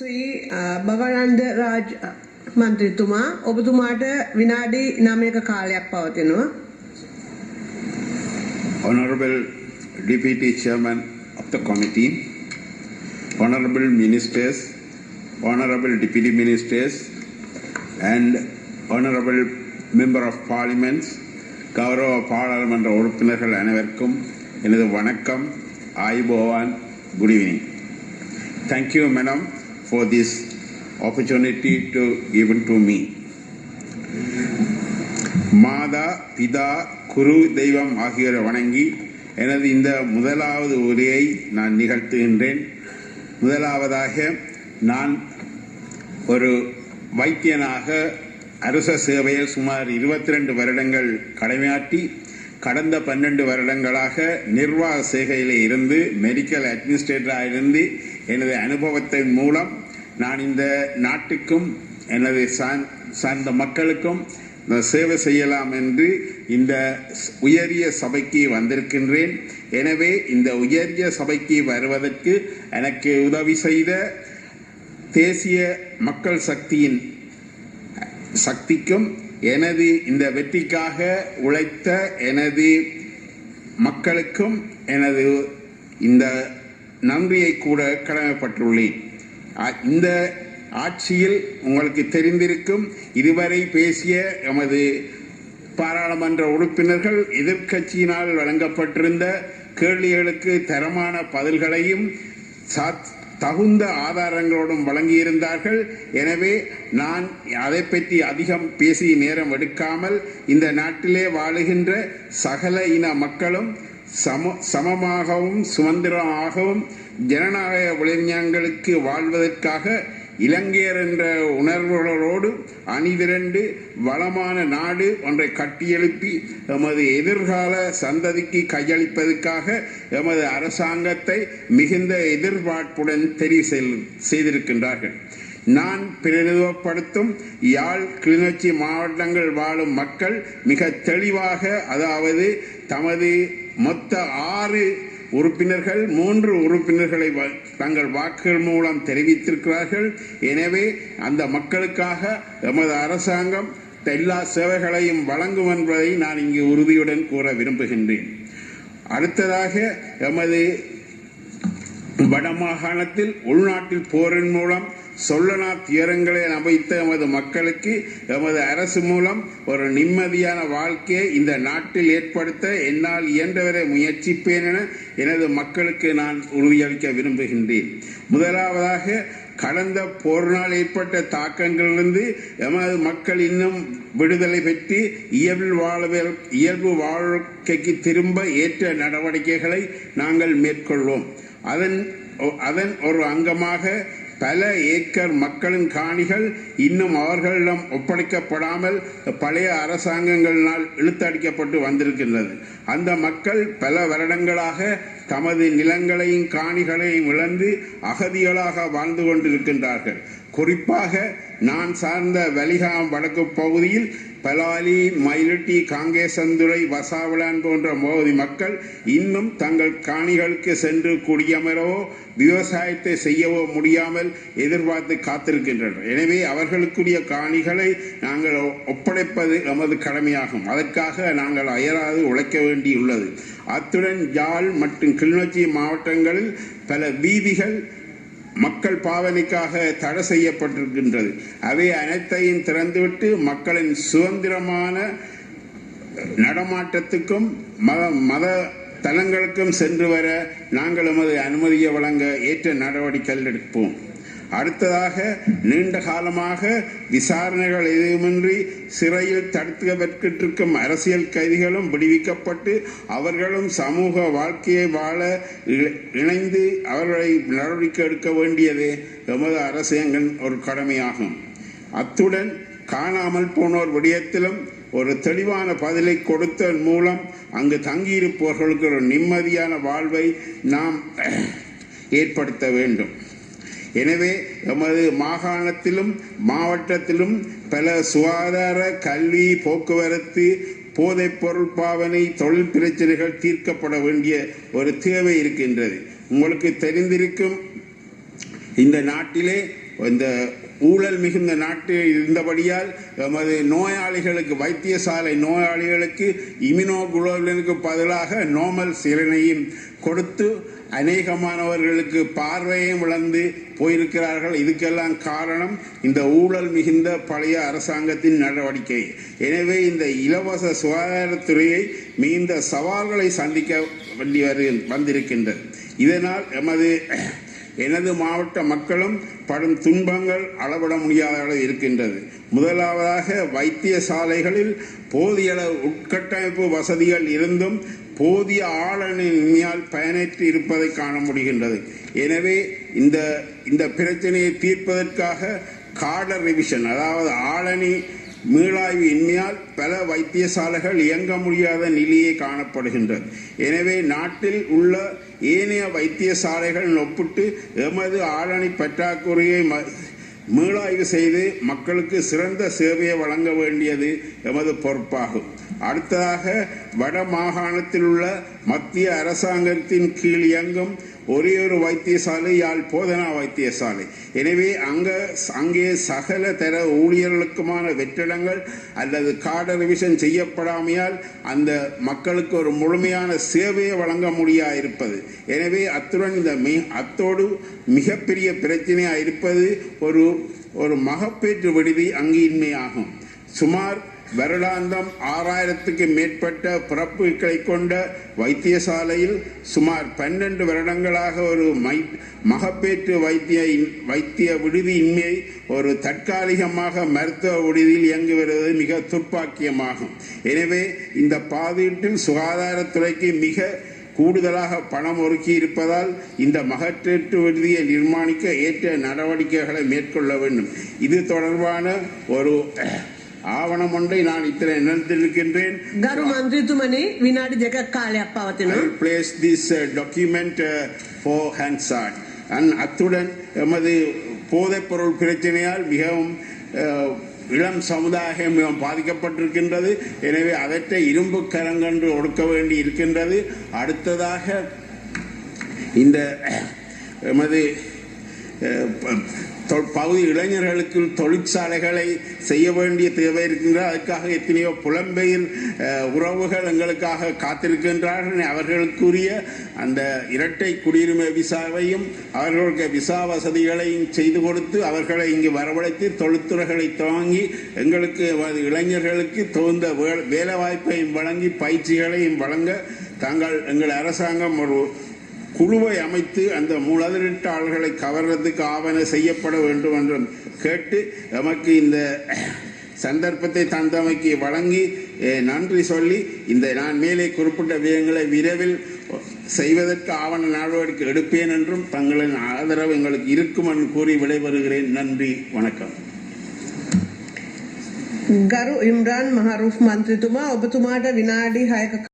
ශ්‍රී භවනන්ද රාජ් මන්ත්‍රීතුමා ඔබතුමාට විනාඩි නමයක කාලයක් පවතිනවා. Honorable Deputy Chairman of the committee, Honorable Ministers, Honorable Deputy Ministers, and Honorable Member of Parliament, கௌரவ பாராளுமன்ற உறுப்பினர்கள் அனைவருக்கும் எனது வணக்கம் ஆய்போவான் good evening thank you madam for this opportunity to given to me மாதா பிதா குரு தெய்வம் ஆகியோரை வணங்கி எனது இந்த முதலாவது உரையை நான் நிகழ்த்துகின்றேன். முதலாவதாக நான் ஒரு வைத்தியனாக அரச சேவையில் சுமார் இருபத்தி ரெண்டு வருடங்கள் கடமையாற்றி கடந்த பன்னெண்டு வருடங்களாக நிர்வாக சேவையில் இருந்து மெடிக்கல் அட்மினிஸ்ட்ரேட்டராக இருந்து எனது அனுபவத்தின் மூலம் நான் இந்த நாட்டுக்கும் எனது சார்ந்த மக்களுக்கும் சேவை செய்யலாம் என்று இந்த உயரிய சபைக்கு வந்திருக்கின்றேன். எனவே இந்த உயரிய சபைக்கு வருவதற்கு எனக்கு உதவி செய்த தேசிய மக்கள் சக்தியின் சக்திக்கும் எனது இந்த வெற்றிக்காக உழைத்த எனது மக்களுக்கும் எனது இந்த நன்றியை கூட கடமைப்பட்டுள்ளேன். இந்த ஆட்சியில் உங்களுக்கு தெரிந்திருக்கும் இதுவரை பேசிய எமது பாராளுமன்ற உறுப்பினர்கள் எதிர்க்கட்சியினால் வழங்கப்பட்டிருந்த கேள்விகளுக்கு தரமான பதில்களையும் தகுந்த ஆதாரங்களோடும் வழங்கியிருந்தார்கள். எனவே நான் அதை பற்றி அதிகம் பேசி நேரம் எடுக்காமல் இந்த நாட்டிலே வாழுகின்ற சகல இன மக்களும் சம சமமாகவும் சுதந்திரமாகவும் ஜனநாயக விளைஞர்களுக்கு வாழ்வதற்காக இலங்கையர் என்ற உணர்வுகளோடு அணிதிரண்டு வளமான நாடு ஒன்றை கட்டியெழுப்பி எமது எதிர்கால சந்ததிக்கு கையளிப்பதற்காக எமது அரசாங்கத்தை மிகுந்த எதிர்பார்ப்புடன் தெரிவு செல்- செய்திருக்கின்றார்கள். நான் பிரதிநிதிப்படுத்தும் யாழ் கிளிநொச்சி மாவட்டங்கள் வாழும் மக்கள் மிக தெளிவாக அதாவது தமது மொத்த ஆறு உறுப்பினர்கள் மூன்று உறுப்பினர்களை வ- தங்கள் வாக்குகள் மூலம் தெரிவித்திருக்கிறார்கள். எனவே அந்த மக்களுக்காக எமது அரசாங்கம் எல்லா சேவைகளையும் வழங்கும் என்பதை நான் இங்கு உறுதியுடன் கூற விரும்புகின்றேன். அடுத்ததாக எமது வடமாகாணத்தில் உள்நாட்டில் போரின் மூலம் சொல்லனா துயரங்களை அமைத்த எமது மக்களுக்கு எமது அரசு மூலம் ஒரு நிம்மதியான வாழ்க்கையை இந்த நாட்டில் ஏற்படுத்த என்னால் இயன்றவரை முயற்சிப்பேன் என எனது மக்களுக்கு நான் உறுதியளிக்க விரும்புகின்றேன். முதலாவதாக கடந்த போரினால் ஏற்பட்ட தாக்கங்களிலிருந்து எமது மக்கள் இன்னும் விடுதலை பெற்று இயல்பு வாழ்வில் இயல்பு வாழ்க்கைக்கு திரும்ப ஏற்ற நடவடிக்கைகளை நாங்கள் மேற்கொள்வோம். அதன் அதன் ஒரு அங்கமாக பல ஏக்கர் மக்களின் காணிகள் இன்னும் அவர்களிடம் ஒப்படைக்கப்படாமல் பழைய அரசாங்கங்களினால் இழுத்தடிக்கப்பட்டு வந்திருக்கின்றது. அந்த மக்கள் பல வருடங்களாக தமது நிலங்களையும் காணிகளையும் இழந்து அகதிகளாக வாழ்ந்து கொண்டிருக்கின்றார்கள். குறிப்பாக நான் சார்ந்த வலிகாம் வடக்கு பகுதியில் பலாலி மயிலட்டி காங்கேசந்துறை வசாவளான் போன்ற மோதி மக்கள் இன்னும் தங்கள் காணிகளுக்கு சென்று குடியமரவோ விவசாயத்தை செய்யவோ முடியாமல் எதிர்பார்த்து காத்திருக்கின்றனர். எனவே அவர்களுக்குரிய காணிகளை நாங்கள் ஒப்படைப்பது நமது கடமையாகும். அதற்காக நாங்கள் அயராது உழைக்க வேண்டியுள்ளது. அத்துடன் யாழ் மற்றும் கிளிநொச்சி மாவட்டங்களில் பல வீதிகள் மக்கள் பாவனைக்காக தடை செய்யப்பட்டிருக்கின்றது. அவை அனைத்தையும் திறந்துவிட்டு மக்களின் சுதந்திரமான நடமாட்டத்துக்கும் மத மத தலங்களுக்கும் சென்று வர நாங்கள் எமது அனுமதியை வழங்க ஏற்ற நடவடிக்கைகள் எடுப்போம். அடுத்ததாக நீண்ட காலமாக விசாரணைகள் எதுவுமின்றி சிறையில் தடுக்கப்பட்டிருக்கும் அரசியல் கைதிகளும் விடுவிக்கப்பட்டு அவர்களும் சமூக வாழ்க்கையை வாழ இணைந்து அவர்களை நடவடிக்கை எடுக்க வேண்டியது எமது அரசாங்கம் ஒரு கடமையாகும். அத்துடன் காணாமல் போனோர் விடயத்திலும் ஒரு தெளிவான பதிலை கொடுத்ததன் மூலம் அங்கு தங்கியிருப்பவர்களுக்கு ஒரு நிம்மதியான வாழ்வை நாம் ஏற்படுத்த வேண்டும். எனவே எமது மாகாணத்திலும் மாவட்டத்திலும் பல சுகாதார கல்வி போக்குவரத்து போதைப் பொருள் பாவனை தொழில் பிரச்சனைகள் தீர்க்கப்பட வேண்டிய ஒரு தேவை இருக்கின்றது. உங்களுக்கு தெரிந்திருக்கும் இந்த நாட்டிலே இந்த ஊழல் மிகுந்த நாட்டில் இருந்தபடியால் எமது நோயாளிகளுக்கு வைத்தியசாலை நோயாளிகளுக்கு இமினோகுளோபினுக்கு பதிலாக நோமல் சிறனையும் கொடுத்து அநேகமானவர்களுக்கு பார்வையும் இழந்து போயிருக்கிறார்கள். இதுக்கெல்லாம் காரணம் இந்த ஊழல் மிகுந்த பழைய அரசாங்கத்தின் நடவடிக்கை. எனவே இந்த இலவச சுகாதாரத்துறையை மிகுந்த சவால்களை சந்திக்க வேண்டி வரு வந்திருக்கின்றது. இதனால் எமது எனது மாவட்ட மக்களும் படும் துன்பங்கள் அளவிட முடியாத அளவு இருக்கின்றது. முதலாவதாக வைத்தியசாலைகளில் போதிய அளவு உட்கட்டமைப்பு வசதிகள் இருந்தும் போதிய ஆளணியால் பயனற்று இருப்பதை காண முடிகின்றது. எனவே இந்த இந்த பிரச்சனையை தீர்ப்பதற்காக கார்டர் ரிவிஷன் அதாவது ஆளணி மீளாய்வு இன்மையால் பல வைத்தியசாலைகள் இயங்க முடியாத நிலையே காணப்படுகின்றது. எனவே நாட்டில் உள்ள ஏனைய வைத்தியசாலைகள் ஒப்பிட்டு எமது ஆளணி பற்றாக்குறையை மீளாய்வு செய்து மக்களுக்கு சிறந்த சேவையை வழங்க வேண்டியது எமது பொறுப்பாகும். அடுத்ததாக வட மாகாணத்தில் உள்ள மத்திய அரசாங்கத்தின் கீழ் இயங்கும் ஒரே ஒரு வைத்தியசாலை யாழ் போதனா வைத்தியசாலை. எனவே அங்க அங்கே சகல தர ஊழியர்களுக்குமான வெற்றிடங்கள் அல்லது கார்டு ரிவிஷன் செய்யப்படாமையால் அந்த மக்களுக்கு ஒரு முழுமையான சேவையை வழங்க முடியா இருப்பது எனவே அத்துடன் இந்த மி அத்தோடு மிகப்பெரிய பிரச்சனையாக இருப்பது ஒரு ஒரு மகப்பேற்று விடுதி அங்கின்மையாகும். சுமார் வருடாந்தம் ஆறாயிரத்துக்கு மேற்பட்ட பிறப்புகளை கொண்ட வைத்தியசாலையில் சுமார் பன்னெண்டு வருடங்களாக ஒரு மை மகப்பேற்று வைத்திய வைத்திய விடுதியின்மை ஒரு தற்காலிகமாக மருத்துவ விடுதியில் இயங்கி வருவது மிக துர்ப்பாக்கியமாகும். எனவே இந்த பாதீட்டில் சுகாதாரத்துறைக்கு மிக கூடுதலாக பணம் ஒதுக்கி இருப்பதால் இந்த மகற்றேற்று விடுதியை நிர்மாணிக்க ஏற்ற நடவடிக்கைகளை மேற்கொள்ள வேண்டும். இது தொடர்பான ஒரு ஆவணம் ஒன்றை நான் இத்தனை நினைத்திருக்கின்றேன் ගරු මන්ත්‍රීතුමනි විනාඩි දෙකක් කාලයක් I පවතිනවා. will place this uh, document uh, for Hansard. And அத்துடன் எமது போதைப்பொருள் பிரச்சனையால் மிகவும் uh, இளம் சமுதாயம் மிகவும் பாதிக்கப்பட்டிருக்கின்றது எனவே அவற்றை இரும்பு கரங்கன்று ஒடுக்க வேண்டி இருக்கின்றது அடுத்ததாக இந்த எமது அஹ், ப- தொ- பகுதி இளைஞர்களுக்கு தொழிற்சாலைகளை செய்ய வேண்டிய தேவை இருக்கின்றது. அதுக்காக எத்தனையோ புலம்பெயர் உறவுகள் எங்களுக்காக காத்திருக்கின்றார்கள். அவர்களுக்குரிய அந்த இரட்டை குடியுரிமை விசாவையும் அவர்களுக்கு விசா வசதிகளையும் செய்து கொடுத்து அவர்களை இங்கு வரவழைத்து தொழில்துறைகளை துவங்கி எங்களுக்கு இளைஞர்களுக்கு தகுந்த வேலை வாய்ப்பையும் வழங்கி பயிற்சிகளையும் வழங்க தாங்கள் எங்கள் அரசாங்கம் ஒரு குழுவை அமைத்து அந்த முதலீட்டாளர்களை கவர்றதுக்கு ஆவண செய்யப்பட வேண்டும் என்றும் கேட்டு எமக்கு இந்த சந்தர்ப்பத்தை தந்தமைக்கு வழங்கி eh, நன்றி சொல்லி இந்த நான் மேலே குறிப்பிட்ட விடயங்களை விரைவில் செய்வதற்கு ஆவண நடவடிக்கை எடுப்பேன் என்றும் தங்களின் ஆதரவு எங்களுக்கு இருக்கும் என்று கூறி விடைபெறுகிறேன் நன்றி வணக்கம் ගරු ඉම්රාන් මහරුෆ් මන්ත්‍රීතුමා ඔබතුමාට විනාඩි 6ක